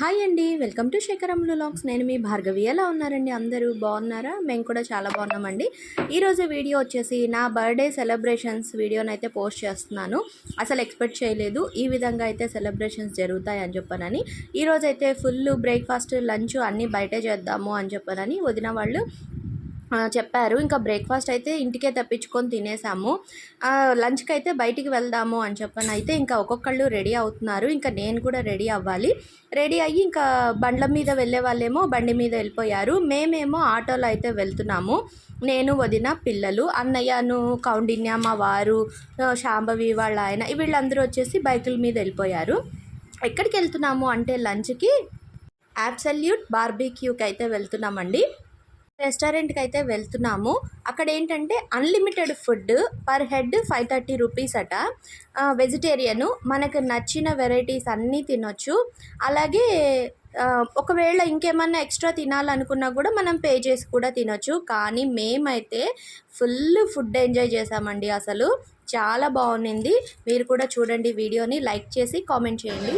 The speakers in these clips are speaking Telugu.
హాయ్ అండి. వెల్కమ్ టు శేఖరం లాగ్స్ నేను మీ భార్గవి. ఎలా ఉన్నారండి అందరూ? బాగున్నారా? మేము కూడా చాలా బాగున్నామండి. ఈరోజు వీడియో వచ్చేసి నా బర్త్డే సెలబ్రేషన్స్ వీడియోని అయితే పోస్ట్ చేస్తున్నాను. అసలు ఎక్స్పెక్ట్ చేయలేదు. ఈ విధంగా అయితే సెలబ్రేషన్స్ జరుగుతాయి అని చెప్పనని. ఈరోజు అయితే ఫుల్ బ్రేక్ఫాస్ట్ లంచ్ అన్నీ బయటే చేద్దాము అని చెప్పానని వదిన వాళ్ళు చెప్పారు. ఇంకా బ్రేక్ఫాస్ట్ అయితే ఇంటికే తెప్పించుకొని తినేసాము. లంచ్కి అయితే బయటికి వెళ్దాము అని చెప్పని అయితే ఇంకా ఒక్కొక్కళ్ళు రెడీ అవుతున్నారు. ఇంకా నేను కూడా రెడీ అవ్వాలి. రెడీ అయ్యి ఇంకా బండ్ల మీద వెళ్ళే వాళ్ళేమో బండి మీద వెళ్ళిపోయారు. మేమేమో ఆటోలో అయితే వెళ్తున్నాము. నేను వదిన పిల్లలు అన్నయ్యను కౌండిన్య మా వారు శాంభవి వాళ్ళ ఆయన వీళ్ళందరూ వచ్చేసి బైకుల మీద వెళ్ళిపోయారు. ఎక్కడికి వెళ్తున్నాము అంటే లంచ్కి యాబ్సల్యూట్ బార్బీక్యూకి అయితే వెళ్తున్నామండి. రెస్టారెంట్కి అయితే వెళ్తున్నాము. అక్కడ ఏంటంటే unlimited food per head five thirty rupees అట. వెజిటేరియను మనకు నచ్చిన వెరైటీస్ అన్నీ తినొచ్చు. అలాగే ఒకవేళ ఇంకేమన్నా ఎక్స్ట్రా తినాలనుకున్నా కూడా మనం పే చేసి కూడా తినొచ్చు. కానీ మేమైతే ఫుల్ ఫుడ్ ఎంజాయ్ చేసామండి అసలు. చాలా బాగుంది మీరు కూడా చూడండి వీడియోని లైక్ చేసి కామెంట్ చేయండి.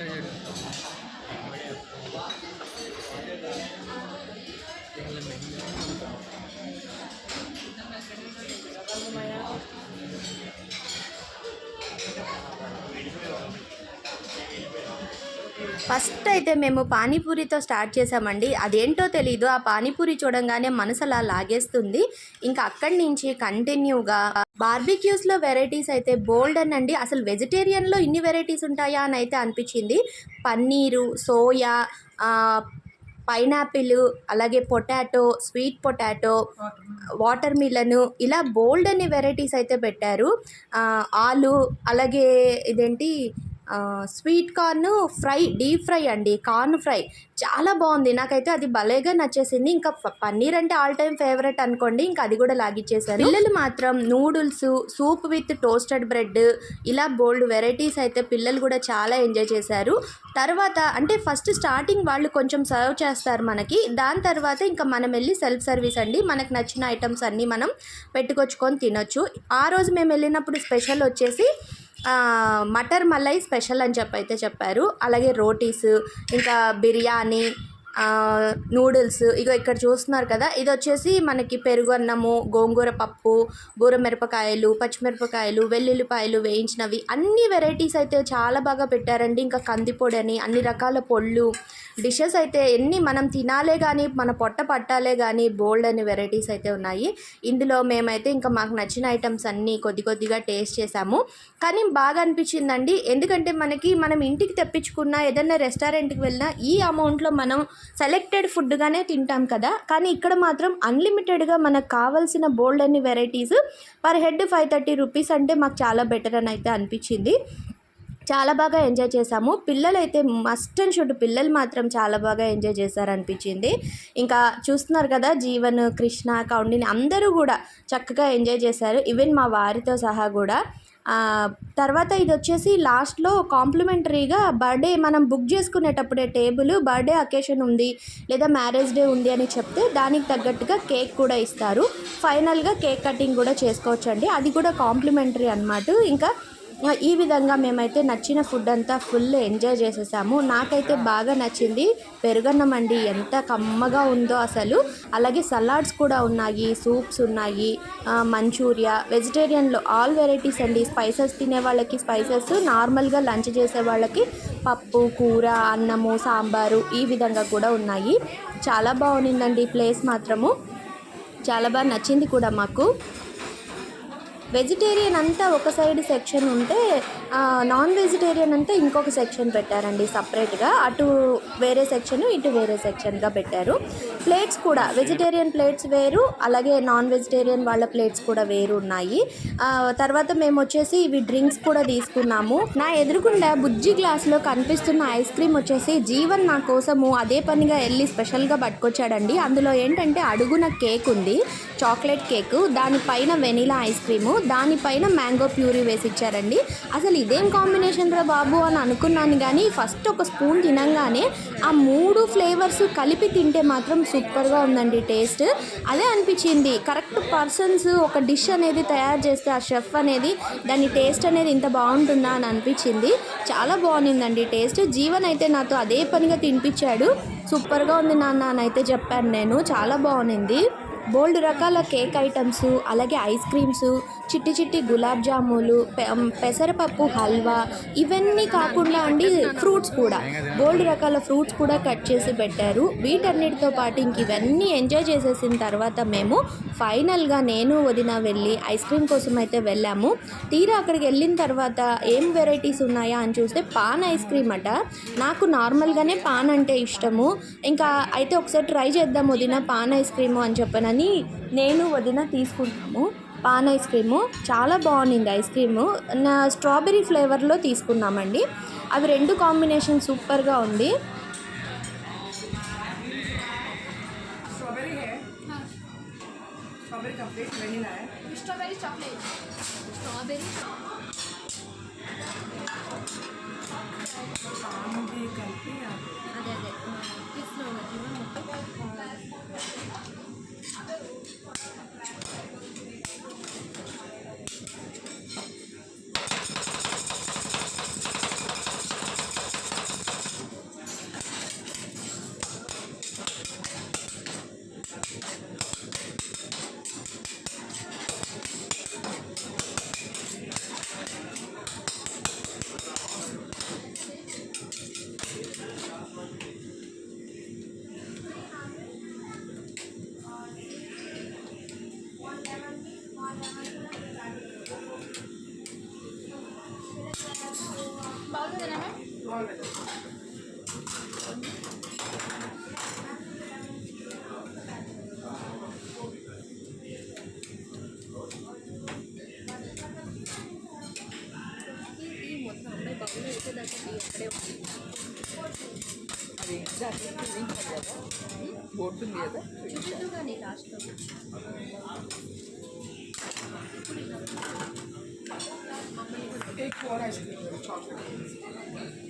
Yang lumayan. ఫస్ట్ అయితే మేము పానీపూరితో స్టార్ట్ చేసామండి అదేంటో తెలీదు. ఆ పానీపూరి చూడంగానే మనసు అలా లాగేస్తుంది. ఇంకా అక్కడి నుంచి కంటిన్యూగా బార్బిక్యూస్లో వెరైటీస్ అయితే బోల్డ్ అని అండి. అసలు వెజిటేరియన్లో ఇన్ని వెరైటీస్ ఉంటాయా అని అయితే అనిపించింది. పన్నీరు సోయా పైనాపిల్ అలాగే potato sweet potato watermelon ఇలా బోల్డ్ అనే వెరైటీస్ అయితే పెట్టారు. ఆలు అలాగే ఇదేంటి sweet corn fry deep fry అండి కార్న్ ఫ్రై. చాలా బాగుంది. నాకైతే అది భలేగా నచ్చేసింది. ఇంకా పన్నీర్ అంటే ఆల్ టైమ్ ఫేవరెట్ అనుకోండి ఇంకా అది కూడా లాగిచ్చేసారు పిల్లలు మాత్రం noodles soup with toasted bread ఇలా బోల్డ్ వెరైటీస్ అయితే పిల్లలు కూడా చాలా ఎంజాయ్ చేశారు. తర్వాత అంటే ఫస్ట్ స్టార్టింగ్ వాళ్ళు కొంచెం సర్వ్ చేస్తారు మనకి. దాని తర్వాత ఇంకా మనం వెళ్ళి సెల్ఫ్ సర్వీస్ అండి. మనకు నచ్చిన ఐటమ్స్ అన్నీ మనం పెట్టుకొచ్చుకొని తినొచ్చు. ఆ రోజు మేము వెళ్ళినప్పుడు స్పెషల్ వచ్చేసి మటర్ మలై స్పెషల్ అని చెప్పి అయితే చెప్పారు. అలాగే రోటీసు ఇంకా బిర్యానీ నూడిల్స్ ఇగో ఇక్కడ చూస్తున్నారు కదా ఇది వచ్చేసి మనకి పెరుగు అన్నము గోంగూర పప్పు బూరమిరపకాయలు పచ్చిమిరపకాయలు వెల్లుల్లిపాయలు వేయించినవి. అన్ని వెరైటీస్ అయితే చాలా బాగా పెట్టారండి. ఇంకా కందిపొడి అని అన్ని రకాల పొళ్ళు. డిషెస్ అయితే ఎన్ని మనం తినాలే కానీ మన పొట్ట పట్టాలే కానీ బోల్డ్ అనే వెరైటీస్ అయితే ఉన్నాయి. ఇందులో మేమైతే ఇంకా మాకు నచ్చిన ఐటమ్స్ అన్నీ కొద్ది కొద్దిగా టేస్ట్ చేసాము. కానీ బాగా అనిపించిందండి. ఎందుకంటే మనకి మనం ఇంటికి తెప్పించుకున్న ఏదైనా రెస్టారెంట్కి వెళ్ళినా ఈ అమౌంట్లో మనం సెలెక్టెడ్ ఫుడ్గానే తింటాం కదా. కానీ ఇక్కడ మాత్రం అన్లిమిటెడ్గా మనకు కావాల్సిన బోల్డ్ అన్ని varieties per head five thirty rupees అంటే మాకు చాలా బెటర్ అని అయితే అనిపించింది. చాలా బాగా ఎంజాయ్ చేసాము పిల్లలైతే మస్ట్ అండ్ షుడ్ పిల్లలు మాత్రం చాలా బాగా ఎంజాయ్ చేశారు అనిపించింది ఇంకా చూస్తున్నారు కదా జీవన్ కృష్ణ కౌండిని అందరూ కూడా చక్కగా ఎంజాయ్ చేశారు. ఈవెన్ మా వారితో సహా కూడా. తర్వాత ఇది వచ్చేసి లాస్ట్లో కాంప్లిమెంటరీగా బర్త్డే మనం బుక్ చేసుకునేటప్పుడే టేబుల్ బర్త్డే అకేషన్ ఉంది లేదా మ్యారేజ్ డే ఉంది అని చెప్తే దానికి తగ్గట్టుగా కేక్ కూడా ఇస్తారు. ఫైనల్గా కేక్ కటింగ్ కూడా చేసుకోవచ్చండి. అది కూడా కాంప్లిమెంటరీ అన్నమాట. ఇంకా ఈ విధంగా మేమైతే నచ్చిన ఫుడ్ అంతా ఫుల్ ఎంజాయ్ చేసేసాము. నాకైతే బాగా నచ్చింది పెరుగన్నం అండి. ఎంత కమ్మగా ఉందో అసలు. అలాగే సలాడ్స్ కూడా ఉన్నాయి సూప్స్ ఉన్నాయి మంచూరియా వెజిటేరియన్లో ఆల్ వెరైటీస్ అండి. స్పైసెస్ తినే వాళ్ళకి స్పైసెస్ నార్మల్గా లంచ్ చేసే వాళ్ళకి పప్పు కూర అన్నము సాంబారు ఈ విధంగా కూడా ఉన్నాయి. చాలా బాగుండిందండి ప్లేస్ మాత్రము. చాలా బాగా నచ్చింది కూడా మాకు. వెజిటేరియన్ అంతా ఒక సైడ్ సెక్షన్ ఉంటే నాన్ వెజిటేరియన్ అంతా ఇంకొక సెక్షన్ పెట్టారండి సపరేట్గా అటు వేరే సెక్షన్ ఇటు వేరే సెక్షన్గా పెట్టారు. ప్లేట్స్ కూడా వెజిటేరియన్ ప్లేట్స్ వేరు అలాగే నాన్ వెజిటేరియన్ వాళ్ళ ప్లేట్స్ కూడా వేరు ఉన్నాయి. తర్వాత మేము వచ్చేసి ఇవి డ్రింక్స్ కూడా తీసుకున్నాము. నా ఎదురుగుండా బుజ్జి గ్లాస్లో కనిపిస్తున్న ఐస్ క్రీమ్ వచ్చేసి జీవన్ నా కోసము అదే పనిగా వెళ్ళి స్పెషల్గా పట్టుకొచ్చాడండి. అందులో ఏంటంటే అడుగున కేక్ ఉంది చాక్లెట్ కేక్ దానిపైన వెనిలా ఐస్ క్రీము దానిపైన మ్యాంగో ప్యూరీ వేసి ఇచ్చారండి అసలు ఇదేం కాంబినేషన్ రా బాబు అని అనుకున్నాను కానీ ఫస్ట్ ఒక స్పూన్ తినంగానే ఆ మూడు ఫ్లేవర్స్ కలిపి తింటే మాత్రం సూపర్గా ఉందండి టేస్ట్. అదే అనిపించింది. కరెక్ట్ పర్సన్స్ ఒక డిష్ అనేది తయారు చేస్తే ఆ షెఫ్ అనేది దాని టేస్ట్ అనేది ఇంత బాగుంటుందా అని అనిపించింది. చాలా బాగుందండి టేస్ట్. జీవన్ అయితే నాతో అదే పనిగా తినిపించాడు. సూపర్గా ఉంది నాన్న అని అయితే చెప్పాను నేను. చాలా బాగుంది. బోల్డ్ రకాల కేక్ ఐటమ్స్ అలాగే ఐస్ క్రీమ్స్ చిట్టి చిట్టి గులాబ్ జాములు పె- పెసరపప్పు హల్వా ఇవన్నీ కాకుండా అండి ఫ్రూట్స్ కూడా. బోల్డ్ రకాల ఫ్రూట్స్ కూడా కట్ చేసి పెట్టారు. వీటన్నిటితో పాటు ఇంక ఇవన్నీ ఎంజాయ్ చేసేసిన తర్వాత మేము ఫైనల్గా నేను వదిన వెళ్ళి ఐస్ క్రీమ్ కోసం అయితే వెళ్ళాము. తీరా అక్కడికి వెళ్ళిన తర్వాత ఏం వెరైటీస్ ఉన్నాయా అని చూస్తే పాన్ ఐస్ క్రీమ్ అట. నాకు నార్మల్గానే పాన్ అంటే ఇష్టము. ఇంకా అయితే ఒకసారి ట్రై చేద్దాం వదిన పాన్ ఐస్ క్రీము అని అని నేను వదిన తీసుకున్నాము పాన్ ఐస్ క్రీము చాలా బాగుండింది ఐస్ క్రీము. నా స్ట్రాబెరీ ఫ్లేవర్లో తీసుకున్నామండి. అవి రెండు కాంబినేషన్ సూపర్గా ఉంది. అదే అదే. devam edelim. మొత్తం అమ్మాయి బబ్బులు అయితే దాకా ఎక్కడే ఉంది అది దానికి లింక్ కదా బోర్డు ఉంది కదా చూపిద్దు కానీ లాస్ట్లో ఇప్పుడు మమ్మల్ని కూడా cake for ice cream chocolate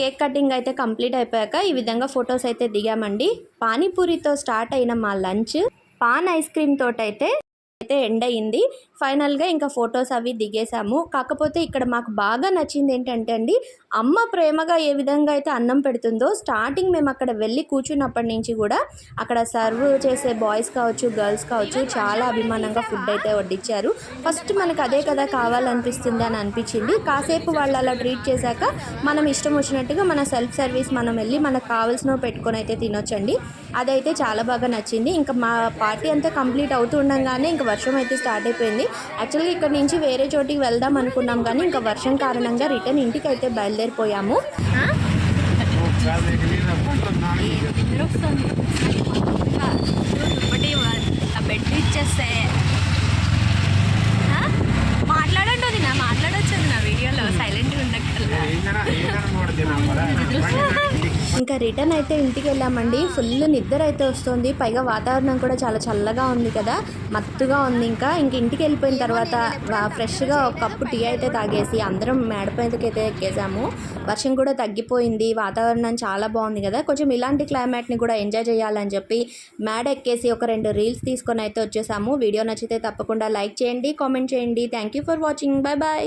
cake cutting అయితే కంప్లీట్ అయిపోయాక ఈ విధంగా ఫొటోస్ అయితే దిగామండి. పానీపూరితో స్టార్ట్ అయిన మా లంచ్. పాన్ ఐస్ క్రీమ్ తోటైతే అయితే ఎండ్ అయింది ఫైనల్గా ఇంకా ఫొటోస్ అవి దిగేసాము కాకపోతే ఇక్కడ మాకు బాగా నచ్చింది ఏంటంటే అండి అమ్మ ప్రేమగా ఏ విధంగా అయితే అన్నం పెడుతుందో స్టార్టింగ్ మేము అక్కడ వెళ్ళి కూర్చున్నప్పటి నుంచి కూడా అక్కడ సర్వ్ చేసే బాయ్స్ కావచ్చు గర్ల్స్ కావచ్చు చాలా అభిమానంగా ఫుడ్ అయితే వడ్డించారు ఫస్ట్ మనకు అదే కదా కావాలనిపిస్తుంది అని అనిపించింది. కాసేపు వాళ్ళు అలా ట్రీట్ చేశాక మనం ఇష్టం వచ్చినట్టుగా మన సెల్ఫ్ సర్వీస్ మనం వెళ్ళి మనకు కావాల్సినవి పెట్టుకొని అయితే తినొచ్చండి. అదైతే చాలా బాగా నచ్చింది. ఇంకా మా పార్టీ అంతా కంప్లీట్ అవుతూ ఉండగానే ఇంకా వర్షం అయితే స్టార్ట్ అయిపోయింది. యాక్చువల్గా ఇక్కడ నుంచి వేరే చోటికి వెళ్దాం అనుకున్నాం కానీ ఇంకా వర్షం కారణంగా రిటర్న్ ఇంటికి అయితే బయలుదేరిపోయాము. రిటర్న్ అయితే ఇంటికి వెళ్ళామండి. ఫుల్ నిద్ర అయితే వస్తుంది. పైగా వాతావరణం కూడా చాలా చల్లగా ఉంది కదా. మత్తుగా ఉంది ఇంకా. ఇంక ఇంటికి వెళ్ళిపోయిన తర్వాత ఫ్రెష్గా ఒక కప్పు టీ అయితే తాగేసి అందరం మేడపైకి అయితే ఎక్కేసాము. వర్షం కూడా తగ్గిపోయింది. వాతావరణం చాలా బాగుంది కదా. కొంచెం ఇలాంటి క్లైమేట్ని కూడా ఎంజాయ్ చేయాలని చెప్పి మేడ ఎక్కేసి ఒక రెండు రీల్స్ తీసుకొని అయితే వచ్చేసాము. వీడియో నచ్చితే తప్పకుండా లైక్ చేయండి కామెంట్ చేయండి. Thank you for watching. Bye bye